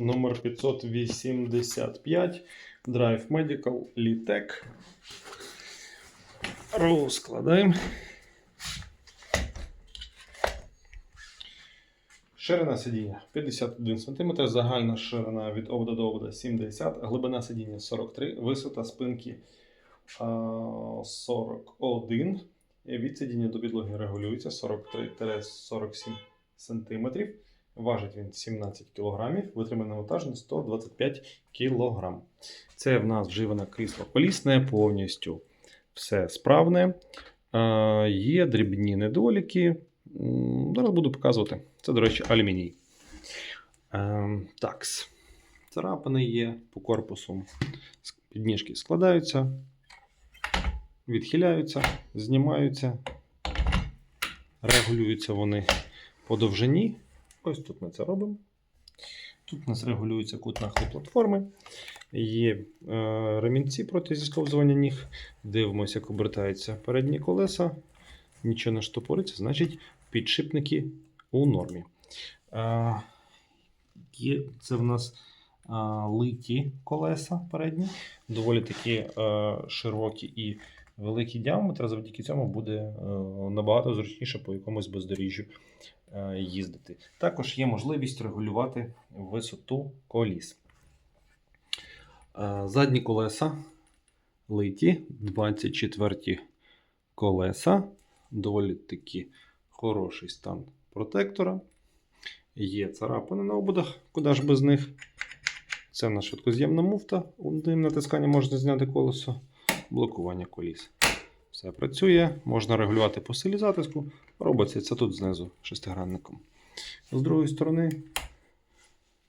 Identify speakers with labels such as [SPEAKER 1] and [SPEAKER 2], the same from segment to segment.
[SPEAKER 1] номер 585 Drive Medical Litec. Розкладаємо. Ширина сидіння 51 см, загальна ширина від обода до обода 70 глибина сидіння 43, висота спинки 41. Від сидіння до підлоги регулюється 43-47 см. Важить він 17 кг, витриманий вантаж на 125 кг. Це в нас вживане крісло колісне, повністю все справне. А, Є дрібні недоліки. Зараз буду показувати. Це, до речі, алюміній. Ем, такс. Царапини є по корпусу. Підніжки складаються, відхиляються, знімаються, регулюються вони по довжині. Ось тут ми це робимо. Тут у нас регулюється кут нахилу платформи. Є е, ремінці проти зісковзування ніг. Дивимося, як обертаються передні колеса. Нічого не штопориться, значить підшипники у нормі. Е, є, це в нас е, литі колеса передні, доволі такі е, широкі і великі діаметри. Завдяки цьому буде е, набагато зручніше по якомусь бездоріжжю е, їздити. Також є можливість регулювати висоту коліс. Е, задні колеса литі, 24 колеса, доволі таки хороший стан протектора. Є царапини на ободах, куди ж без них. Це в нас швидкоз'ємна муфта. Одним натисканням можна зняти колесо, блокування коліс. Все працює, можна регулювати по силі затиску. Робиться це тут знизу шестигранником. З другої сторони,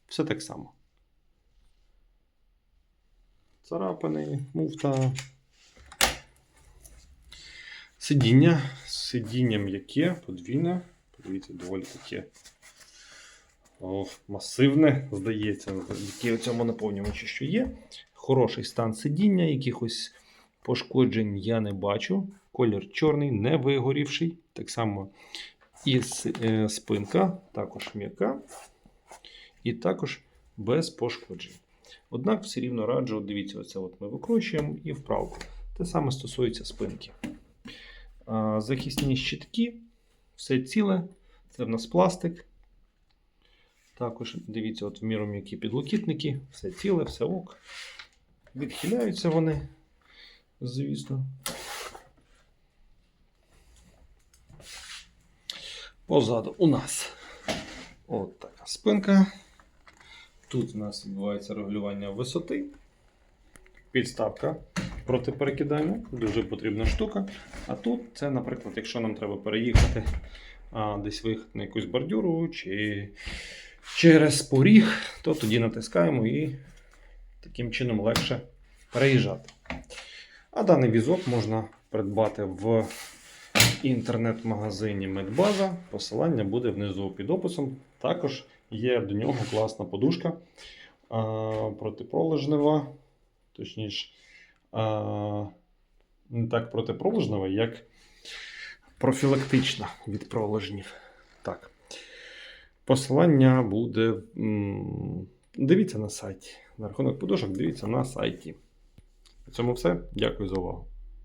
[SPEAKER 1] все так само. Царапини, муфта. Сидіння. Сидіння м'яке, подвійне. Подивіться, доволі таке о, масивне, здається, яке у цьому наповнювачі, що є. Хороший стан сидіння, якихось пошкоджень я не бачу. Колір чорний, не вигорівший. Так само і е, спинка, також м'яка. І також без пошкоджень. Однак все рівно раджу, дивіться, оце от ми викручуємо і вправку. Те саме стосується спинки. Захисні щитки, все ціле, це в нас пластик. Також дивіться, от в міру м'які підлокітники, все ціле, все ок. Відхиляються вони, звісно. Позаду у нас от така спинка. Тут у нас відбувається регулювання висоти. Підставка проти перекидання, дуже потрібна штука. А тут це, наприклад, якщо нам треба переїхати а, десь виїхати на якусь бордюру чи через поріг, то тоді натискаємо і таким чином легше переїжджати. А даний візок можна придбати в інтернет-магазині Медбаза. Посилання буде внизу під описом. Також є до нього класна подушка протипролежнева, точніше, не так протипролежнева, як профілактична від пролежнів. Так. Посилання буде. Дивіться на сайті. На рахунок подушок дивіться на сайті. Цьому все. Дякую за увагу.